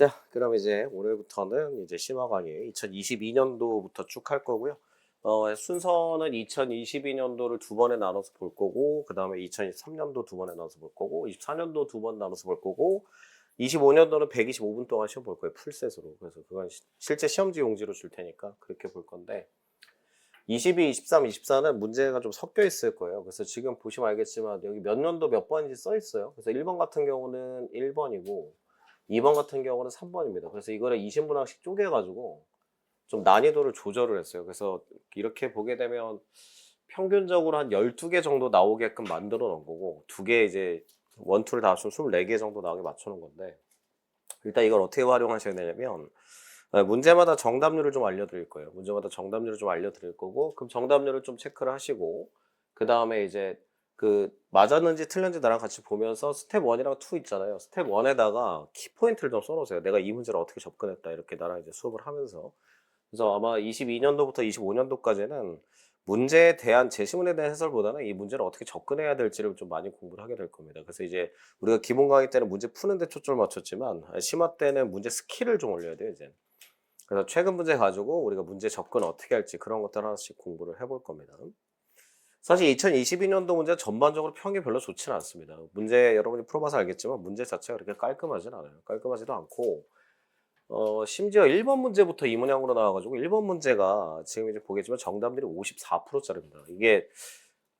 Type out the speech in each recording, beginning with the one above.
자, 그럼 이제 오늘부터는 이제 심화 강의 2022년도부터 쭉 할 거고요. 어, 순서는 2022년도를 두 번에 나눠서 볼 거고, 그 다음에 2023년도 두 번에 나눠서 볼 거고, 24년도 두 번 나눠서 볼 거고, 25년도는 125분 동안 시험 볼 거예요. 풀셋으로. 그래서 그건 시- 실제 시험지 용지로 줄 테니까 그렇게 볼 건데, 22, 23, 24는 문제가 좀 섞여 있을 거예요. 그래서 지금 보시면 알겠지만 여기 몇 년도 몇 번인지 써 있어요. 그래서 1번 같은 경우는 1번이고, 2번 같은 경우는 3번입니다. 그래서 이거를 20문항씩 쪼개가지고 좀 난이도를 조절을 했어요. 그래서 이렇게 보게 되면 평균적으로 한 12개 정도 나오게끔 만들어 놓은 거고, 두 개 이제 원투를 다 합치면 24개 정도 나오게 맞춰 놓은 건데, 일단 이걸 어떻게 활용하셔야 되냐면, 어, 문제마다 정답률을 좀 알려드릴 거예요. 문제마다 정답률을 좀 알려드릴 거고, 그럼 정답률을 좀 체크를 하시고, 그 다음에 이제 그 맞았는지 틀렸는지 나랑 같이 보면서 스텝 1이랑 2 있잖아요. 스텝 1에다가 키포인트를 좀 써놓으세요. 내가 이 문제를 어떻게 접근했다. 이렇게 나랑 이제 수업을 하면서. 그래서 아마 22년도부터 25년도까지는 문제에 대한 제시문에 대한 해설보다는 이 문제를 어떻게 접근해야 될지를 좀 많이 공부를 하게 될 겁니다. 그래서 이제 우리가 기본 강의 때는 문제 푸는데 초점을 맞췄지만 심화 때는 문제 스킬을 좀 올려야 돼요, 이제. 그래서 최근 문제 가지고 우리가 문제 접근 어떻게 할지 그런 것들 하나씩 공부를 해볼 겁니다. 사실 2022년도 문제 전반적으로 평이 별로 좋지는 않습니다. 문제 여러분이 풀어봐서 알겠지만 문제 자체가 그렇게 깔끔하진 않아요. 깔끔하지도 않고 어, 심지어 1번 문제부터 이 문항으로 나와가지고 1번 문제가 지금 이제 보겠지만 정답률이 54%짜리입니다. 이게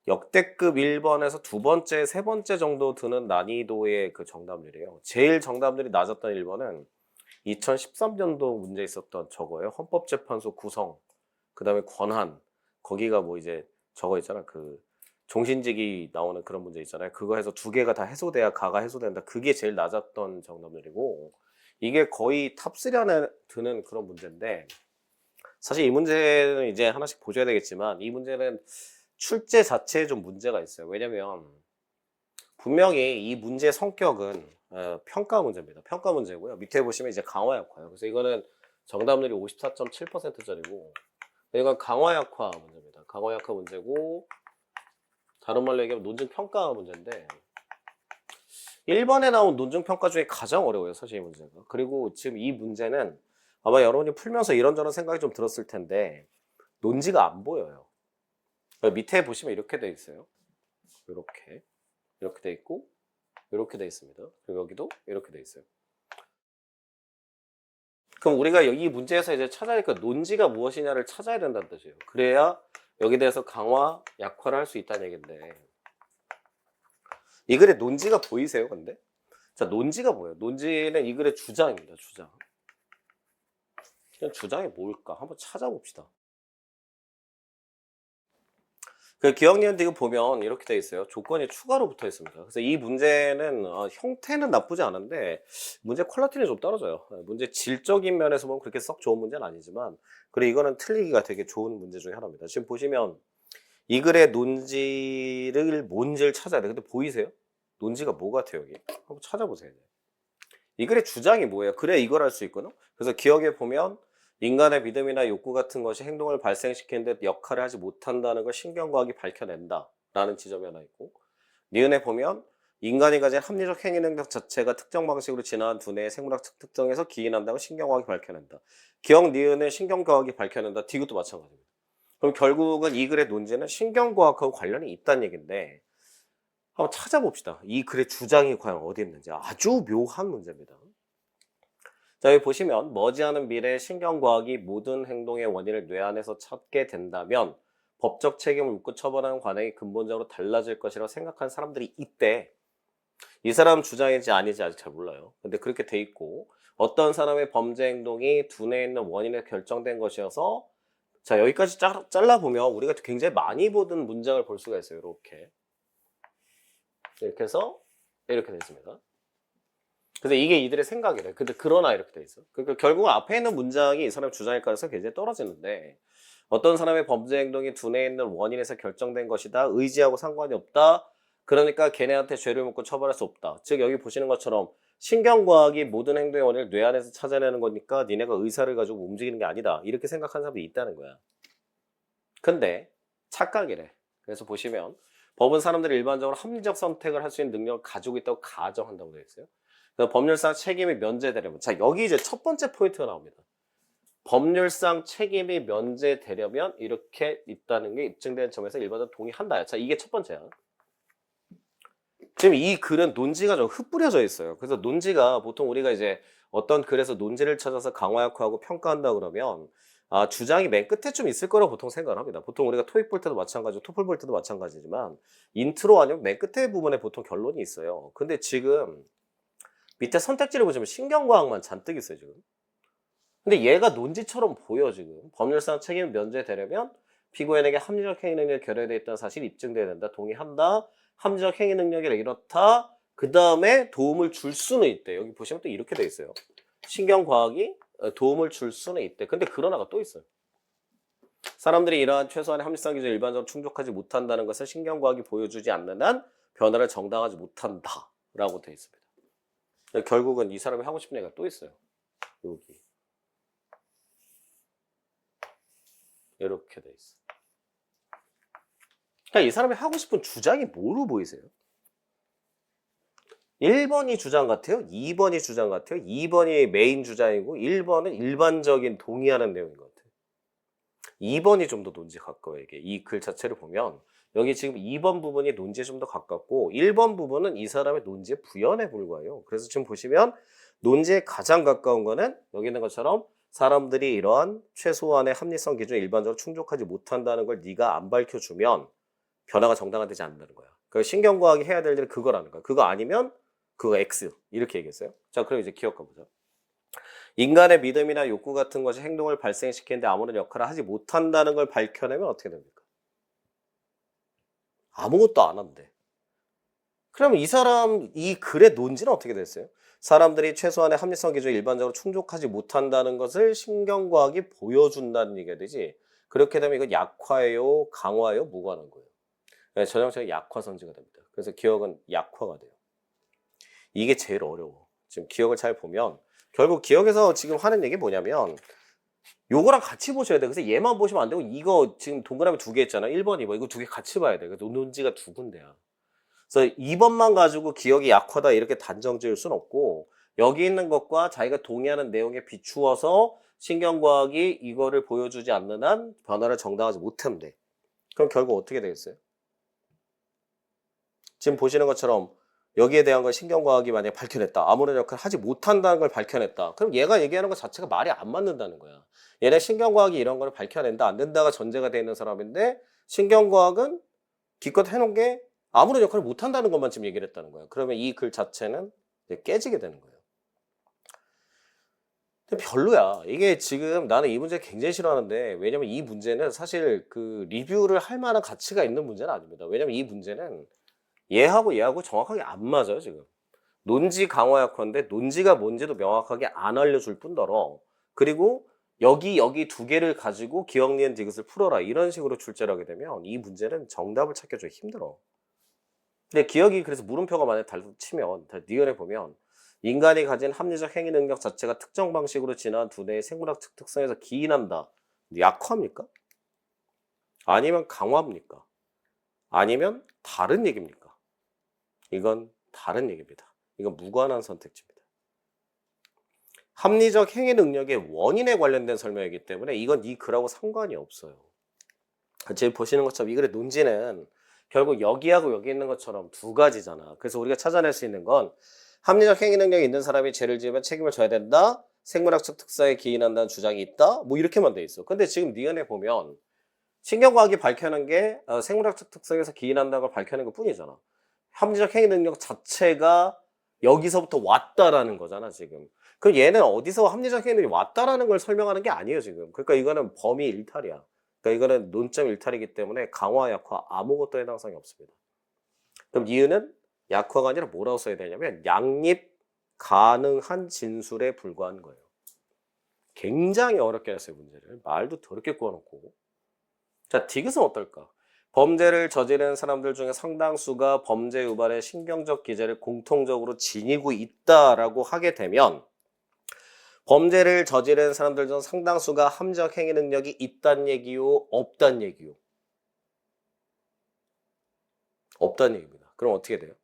역대급 1번에서 두 번째, 세 번째 정도 드는 난이도의 그 정답률이에요. 제일 정답률이 낮았던 1번은 2013년도 문제 있었던 저거예요. 헌법재판소 구성, 그 다음에 권한, 거기가 뭐 이제 저거 있잖아. 그 종신직이 나오는 그런 문제 있잖아요. 그거 해서 두 개가 다 해소돼야 가가 해소된다. 그게 제일 낮았던 정답률이고 이게 거의 탑3 안에 드는 그런 문제인데 사실 이 문제는 이제 하나씩 보셔야 되겠지만 이 문제는 출제 자체에 좀 문제가 있어요. 왜냐면 분명히 이 문제의 성격은 어, 평가 문제입니다. 평가 문제고요. 밑에 보시면 이제 강화 약화예요. 그래서 이거는 정답률이 54.7%짜리고 이건 강화 약화 문제입니다. 강화 약화 문제고 다른 말로 얘기하면 논증 평가 문제인데 1번에 나온 논증 평가 중에 가장 어려워요. 사실 이 문제가. 그리고 지금 이 문제는 아마 여러분이 풀면서 이런저런 생각이 좀 들었을 텐데 논지가 안 보여요. 밑에 보시면 이렇게 돼 있어요. 이렇게 이렇게 돼 있고 이렇게 돼 있습니다. 그리고 여기도 이렇게 돼 있어요. 그럼 우리가 이 문제에서 이제 찾아야 할그 논지가 무엇이냐를 찾아야 된다는 뜻이에요. 그래야 여기에 대해서 강화, 약화를 할 수 있다는 얘기인데 이 글의 논지가 보이세요, 근데? 자, 논지가 뭐예요? 논지는 이 글의 주장입니다, 주장. 주장이 뭘까? 한번 찾아봅시다. 그 기억니은데 이거 보면 이렇게 돼 있어요. 조건이 추가로 붙어 있습니다. 그래서 이 문제는 어, 형태는 나쁘지 않은데 문제 퀄리티는 좀 떨어져요. 어, 문제 질적인 면에서 보면 그렇게 썩 좋은 문제는 아니지만 그리고 이거는 틀리기가 되게 좋은 문제 중에 하나입니다. 지금 보시면 이 글의 논지를 뭔지를 찾아야 돼. 근데 보이세요? 논지가 뭐 같아요, 여기? 한번 찾아보세요. 이 글의 주장이 뭐예요? 그래 이걸 할 수 있거든. 그래서 기억에 보면 인간의 믿음이나 욕구 같은 것이 행동을 발생시키는 데 역할을 하지 못한다는 걸 신경과학이 밝혀낸다. 라는 지점이 하나 있고, 니은에 보면 인간이 가진 합리적 행위 능력 자체가 특정 방식으로 진화한 두뇌의 생물학 특성에서 기인한다고 신경과학이 밝혀낸다. 기억 니은의 신경과학이 밝혀낸다. 디귿도 마찬가지입니다. 그럼 결국은 이 글의 논지는 신경과학하고 관련이 있다는 얘기인데, 한번 찾아봅시다. 이 글의 주장이 과연 어디 있는지. 아주 묘한 문제입니다. 자, 여기 보시면 머지않은 미래에 신경과학이 모든 행동의 원인을 뇌 안에서 찾게 된다면 법적 책임을 묻고 처벌하는 관행이 근본적으로 달라질 것이라고 생각하는 사람들이 있대. 이 사람 주장인지 아닌지 아직 잘 몰라요. 근데 그렇게 돼 있고 어떤 사람의 범죄 행동이 두뇌에 있는 원인에 결정된 것이어서 자 여기까지 짜- 잘라 보면 우리가 굉장히 많이 보던 문장을 볼 수가 있어요. 이렇게 이렇게 해서 이렇게 됐습니다. 그래서 이게 이들의 생각이래. 근데 그러나 이렇게 돼 있어. 그러니까 결국 앞에 있는 문장이 이 사람 주장일 가능성이 굉장히 떨어지는데 어떤 사람의 범죄 행동이 두뇌에 있는 원인에서 결정된 것이다. 의지하고 상관이 없다. 그러니까 걔네한테 죄를 묻고 처벌할 수 없다. 즉 여기 보시는 것처럼 신경과학이 모든 행동의 원인을 뇌 안에서 찾아내는 거니까 니네가 의사를 가지고 움직이는 게 아니다. 이렇게 생각하는 사람들이 있다는 거야. 근데 착각이래. 그래서 보시면 법은 사람들이 일반적으로 합리적 선택을 할 수 있는 능력을 가지고 있다고 가정한다고 되어 있어요. 법률상 책임이 면제되려면 자 여기 이제 첫 번째 포인트가 나옵니다. 법률상 책임이 면제되려면 이렇게 있다는 게 입증된 점에서 일반적으로 동의한다. 자 이게 첫 번째야. 지금 이 글은 논지가 좀 흩뿌려져 있어요. 그래서 논지가 보통 우리가 이제 어떤 글에서 논지를 찾아서 강화약화하고 평가한다 그러면 아, 주장이 맨 끝에 좀 있을 거라고 보통 생각을 합니다. 보통 우리가 토익 볼 때도 마찬가지고 토플 볼 때도 마찬가지지만 인트로 아니면 맨 끝에 부분에 보통 결론이 있어요. 근데 지금 밑에 선택지를 보시면 신경과학만 잔뜩 있어요, 지금. 근데 얘가 논지처럼 보여, 지금. 법률상 책임 면제되려면 피고인에게 합리적 행위 능력이 결여되어 있다는 사실이 입증돼야 된다. 동의한다. 합리적 행위 능력이 이렇다. 그 다음에 도움을 줄 수는 있대. 여기 보시면 또 이렇게 돼 있어요. 신경과학이 어, 도움을 줄 수는 있대. 근데 그러나가 또 있어요. 사람들이 이러한 최소한의 합리성 기준을 일반적으로 충족하지 못한다는 것을 신경과학이 보여주지 않는 한 변화를 정당하지 못한다. 라고 돼 있습니다. 결국은 이 사람이 하고 싶은 얘기가 또 있어요. 여기. 이렇게 돼 있어. 그러니까 이 사람이 하고 싶은 주장이 뭐로 보이세요? 1번이 주장 같아요? 2번이 주장 같아요? 2번이 메인 주장이고 1번은 일반적인 동의하는 내용인 것 같아요. 2번이 좀 더 논지 가까워요. 이게 이 글 자체를 보면 여기 지금 2번 부분이 논지에 좀 더 가깝고 1번 부분은 이 사람의 논지의 부연에 불과해요. 그래서 지금 보시면 논지에 가장 가까운 거는 여기 있는 것처럼 사람들이 이러한 최소한의 합리성 기준을 일반적으로 충족하지 못한다는 걸 네가 안 밝혀주면 변화가 정당화되지 않는다는 거야. 그 신경과학이 해야 될 일은 그거라는 거야. 그거 아니면 그거 X 이렇게 얘기했어요. 자, 그럼 이제 기억해 보자. 인간의 믿음이나 욕구 같은 것이 행동을 발생시키는데 아무런 역할을 하지 못한다는 걸 밝혀내면 어떻게 됩니까? 아무것도 안 한대. 그럼 이 사람 이 글의 논지는 어떻게 됐어요? 사람들이 최소한의 합리성 기준을 일반적으로 충족하지 못한다는 것을 신경과학이 보여준다는 얘기가 되지. 그렇게 되면 이건 약화예요, 강화예요, 무관한 거예요. 네, 전형적인 약화 선지가 됩니다. 그래서 기억은 약화가 돼요. 이게 제일 어려워. 지금 기억을 잘 보면 결국 기억에서 지금 하는 얘기 뭐냐면 요거랑 같이 보셔야 돼. 그래서 얘만 보시면 안 되고 이거 지금 동그라미 두 개 있잖아. 1번, 2번. 이거 두 개 같이 봐야 돼. 그래서 논지가 두 군데야. 그래서 2번만 가지고 기억이 약하다 이렇게 단정 지을 수는 없고 여기 있는 것과 자기가 동의하는 내용에 비추어서 신경과학이 이거를 보여주지 않는 한 변화를 정당하지 못하면 돼. 그럼 결국 어떻게 되겠어요? 지금 보시는 것처럼 여기에 대한 걸 신경과학이 만약에 밝혀냈다. 아무런 역할을 하지 못한다는 걸 밝혀냈다. 그럼 얘가 얘기하는 것 자체가 말이 안 맞는다는 거야. 얘네 신경과학이 이런 걸 밝혀낸다. 안 된다가 전제가 되어 있는 사람인데 신경과학은 기껏 해놓은 게 아무런 역할을 못한다는 것만 지금 얘기를 했다는 거야. 그러면 이 글 자체는 깨지게 되는 거예요. 별로야. 이게 지금 나는 이 문제 굉장히 싫어하는데 왜냐면 이 문제는 사실 그 리뷰를 할 만한 가치가 있는 문제는 아닙니다. 왜냐면 이 문제는 얘하고 얘하고 정확하게 안 맞아요, 지금. 논지 강화 약화인데 논지가 뭔지도 명확하게 안 알려줄 뿐더러 그리고 여기 여기 두 개를 가지고 기억 니은 디귿을 풀어라 이런 식으로 출제를 하게 되면 이 문제는 정답을 찾기가 좀 힘들어. 근데 기억이 그래서 물음표가 만약에 달로 치면 다 니은에 보면 인간이 가진 합리적 행위 능력 자체가 특정 방식으로 진화한 두뇌의 생물학 특성에서 기인한다. 약화입니까? 아니면 강화입니까? 아니면 다른 얘기입니까? 이건 다른 얘기입니다. 이건 무관한 선택지입니다. 합리적 행위 능력의 원인에 관련된 설명이기 때문에 이건 이 글하고 상관이 없어요. 지금 보시는 것처럼 이 글의 논지는 결국 여기하고 여기 있는 것처럼 두 가지잖아. 그래서 우리가 찾아낼 수 있는 건 합리적 행위 능력이 있는 사람이 죄를 지으면 책임을 져야 된다. 생물학적 특성에 기인한다는 주장이 있다. 뭐 이렇게만 돼 있어. 근데 지금 니은에 보면 신경과학이 밝혀낸 게 어, 생물학적 특성에서 기인한다는 걸 밝혀낸 것 뿐이잖아. 합리적 행위 능력 자체가 여기서부터 왔다라는 거잖아, 지금. 그럼 얘는 어디서 합리적 행위 능력이 왔다라는 걸 설명하는 게 아니에요, 지금. 그러니까 이거는 범위 일탈이야. 그러니까 이거는 논점 일탈이기 때문에 강화, 약화 아무것도 해당성이 없습니다. 그럼 이유는 약화가 아니라 뭐라고 써야 되냐면 양립 가능한 진술에 불과한 거예요. 굉장히 어렵게 했어요, 문제를. 말도 더럽게 구워놓고. 자, 디귿은 어떨까? 범죄를 저지른 사람들 중에 상당수가 범죄 유발의 신경적 기제를 공통적으로 지니고 있다라고 하게 되면 범죄를 저지른 사람들 중 상당수가 함적 행위 능력이 있단 얘기요, 없단 얘기요? 없단 얘기입니다. 그럼 어떻게 돼요?